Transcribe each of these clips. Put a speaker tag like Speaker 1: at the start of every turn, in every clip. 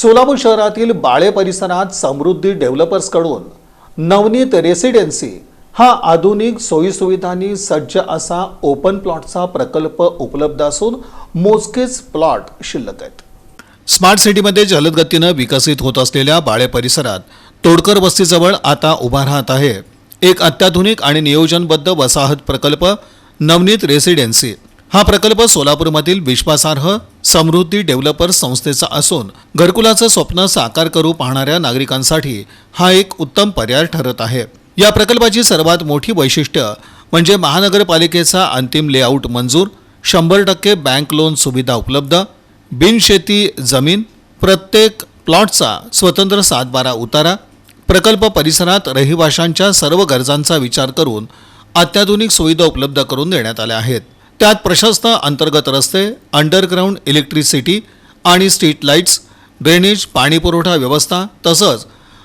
Speaker 1: सोलापूर शहरातील बाळे परिसरात समृद्धी डेव्हलपर्सकडून नवनीत रेसिडेन्सी हा आधुनिक सोयीसुविधांनी सज्ज असा ओपन प्लॉटचा प्रकल्प उपलब्ध असून मोजकेच प्लॉट शिल्लक आहेत. स्मार्ट सिटीमध्ये जलद गतीनं विकसित होत असलेल्या बाळे परिसरात तोडकर वस्तीजवळ आता उभा राहत आहे. एक अत्याधुनिक आणि नियोजनबद्ध वसाहत प्रकल्प नवनीत रेसिडेन्सी. हा प्रकल्प सोलापूरमधील विश्वासार्ह समृद्धी डेव्हलपर्स संस्थेचा असून घरकुलाचं स्वप्न साकार करू पाहणाऱ्या नागरिकांसाठी हा एक उत्तम पर्याय ठरत आहे. या प्रकल्पाची सर्वात मोठी वैशिष्ट्य म्हणजे महानगरपालिकेचा अंतिम लेआउट मंजूर शंभर टक्के बँक लोन सुविधा उपलब्ध बिनशेती जमीन प्रत्येक प्लॉटचा स्वतंत्र सातबारा उतारा प्रकल्प परिसरात रहिवाशांच्या सर्व गरजांचा विचार करून अत्याधुनिक सुविधा उपलब्ध करून देण्यात आल्या आहेत. त्यात प्रशस्त अंतर्गत रस्ते अंडरग्राऊंड इलेक्ट्रिसिटी आणि स्ट्रीट लाईट्स ड्रेनेज पाणीपुरवठा व्यवस्था तसंच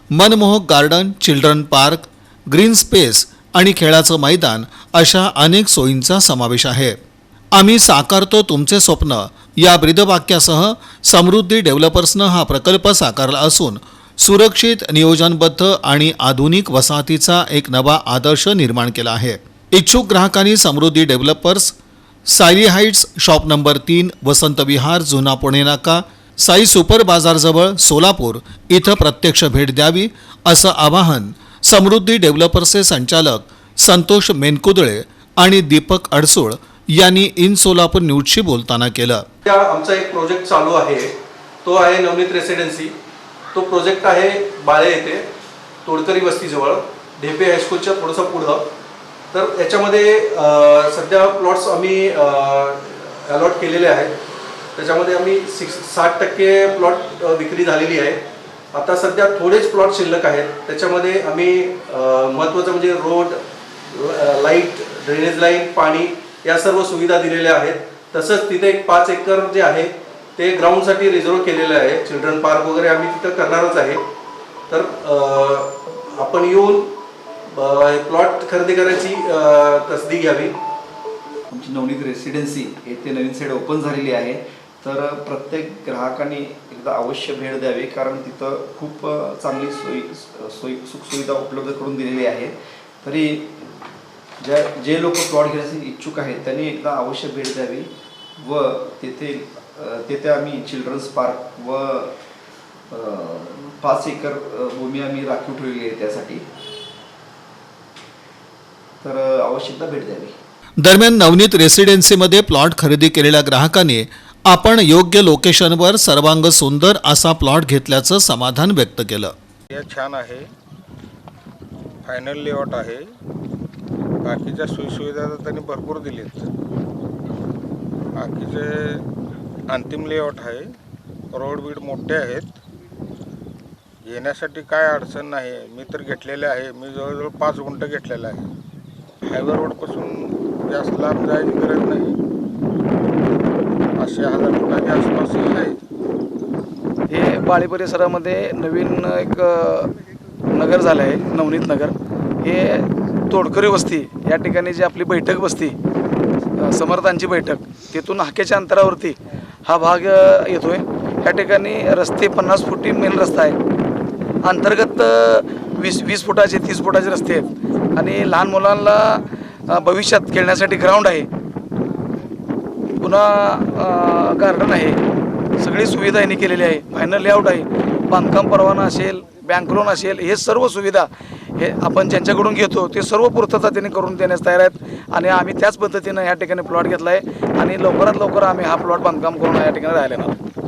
Speaker 1: मनमोहक garden children park green space आणि खेळाचं मैदान अशा अनेक सोयींचा समावेश आहे. आम्ही साकारतो तुमचे स्वप्न. या ब्रीदवाक्यासह समृद्धी डेव्हलपर्सनं हा प्रकल्प साकारला असून सुरक्षित नियोजनबद्ध आणि आधुनिक वसाहतीचा एक नवा आदर्श निर्माण केला आहे. इच्छुक ग्राहकांनी Samruddhi Developers Sayali Heights shop number तीन वसंत विहार जुना पुणे नाका. साई सुपर बाजारजवळ सोलापूर इथं प्रत्यक्ष भेट द्यावी असं आवाहन समृद्धी डेव्हलपर्सचे संचालक संतोष मेनकुदळे आणि दीपक अडसूळ यांनी इन सोलापूर न्यूजशी बोलताना केलं.
Speaker 2: आमचा एक प्रोजेक्ट चालू आहे. तो आहे नवनीत रेसिडेन्सी. तो प्रोजेक्ट आहे बाळे येथे तोडकरी वस्तीजवळ. ढेपे हायस्कूलच्या थोडंसं पुढं. तर याच्यामध्ये सध्या प्लॉट्स आम्ही अलॉट केलेले आहेत. त्याच्यामध्ये आम्ही सिक्स साठ टक्के प्लॉट विक्री झालेली आहे. आता सध्या थोडेच प्लॉट शिल्लक आहेत. त्याच्यामध्ये आम्ही महत्त्वाचं म्हणजे रोड लाइट ड्रेनेज लाईन पाणी या सर्व सुविधा दिलेल्या आहेत. तसंच तिथे एक पाच एकर जे आहे ते ग्राउंडसाठी रिझर्व केलेलं आहे. चिल्ड्रन पार्क वगैरे आम्ही तिथं करणारच आहे. तर आपण येऊन प्लॉट खरेदी करायची तसदी घ्यावी.
Speaker 3: आमची नवनीत रेसिडेन्सी येथे नवीन साईड ओपन झालेली आहे. तर प्रत्येक ग्राहकांनी एकदा अवश्य भेट द्यावी कारण तिथं खूप चांगली सोयी सोयी सुखसुविधा उपलब्ध करून दिलेली आहे. तरी ज्या जे लोक प्लॉट घेण्यासाठी इच्छुक आहेत त्यांनी एकदा अवश्य भेट द्यावी. व तेथे तेथे आम्ही चिल्ड्रन्स पार्क व पाच एकर भूमी आम्ही राखीव ठेवलेली आहे त्यासाठी. तर अ, अवश्य एकदा भेट द्यावी.
Speaker 1: दरम्यान नवनीत रेसिडेन्सीमध्ये प्लॉट खरेदी केलेल्या ग्राहकांनी आपण योग्य लोकेशनवर सर्वांग सुंदर असा प्लॉट घेतल्याचं समाधान व्यक्त केलं.
Speaker 4: हे छान आहे. फायनल लेआउट आहे. बाकीच्या सोयीसुविधा तर त्यांनी भरपूर दिलीत. बाकीचे अंतिम लेआउट आहे. रोड बीड मोठे आहेत. येण्यासाठी काय अडचण नाही. मी तर घेतलेले आहे. मी जवळजवळ पाच गुंठ घेतलेला आहे. हायवे रोडपासून जास्त लांब जायची गरज नाही. पाचशे हजार फुटाच्या आसपास आहे.
Speaker 5: हे पाळी परिसरामध्ये नवीन एक नगर झालं आहे नवनीत नगर. हे तोडकरी वस्ती या ठिकाणी जी आपली बैठक बसती समर्थांची बैठक तिथून हाकेच्या अंतरावरती हा भाग येतो येतोय. या ठिकाणी रस्ते पन्नास फुटी मेन रस्ता आहे. अंतर्गत वीस वीस फुटाचे तीस फुटाचे रस्ते आहेत. आणि लहान मुलांना भविष्यात खेळण्यासाठी ग्राउंड आहे. पुन्हा गार्डन आहे. सगळी सुविधा यांनी केलेली आहे. फायनल लेआउट आहे. बांधकाम परवाना असेल बँक लोन असेल हे सर्व सुविधा हे आपण ज्यांच्याकडून घेतो ते सर्व पूर्तता त्यांनी करून देण्यास तयार आहेत. आणि आम्ही त्याच पद्धतीनं या ठिकाणी प्लॉट घेतला आहे आणि लवकरात लवकर आम्ही हा प्लॉट बांधकाम करून या ठिकाणी राहिलेला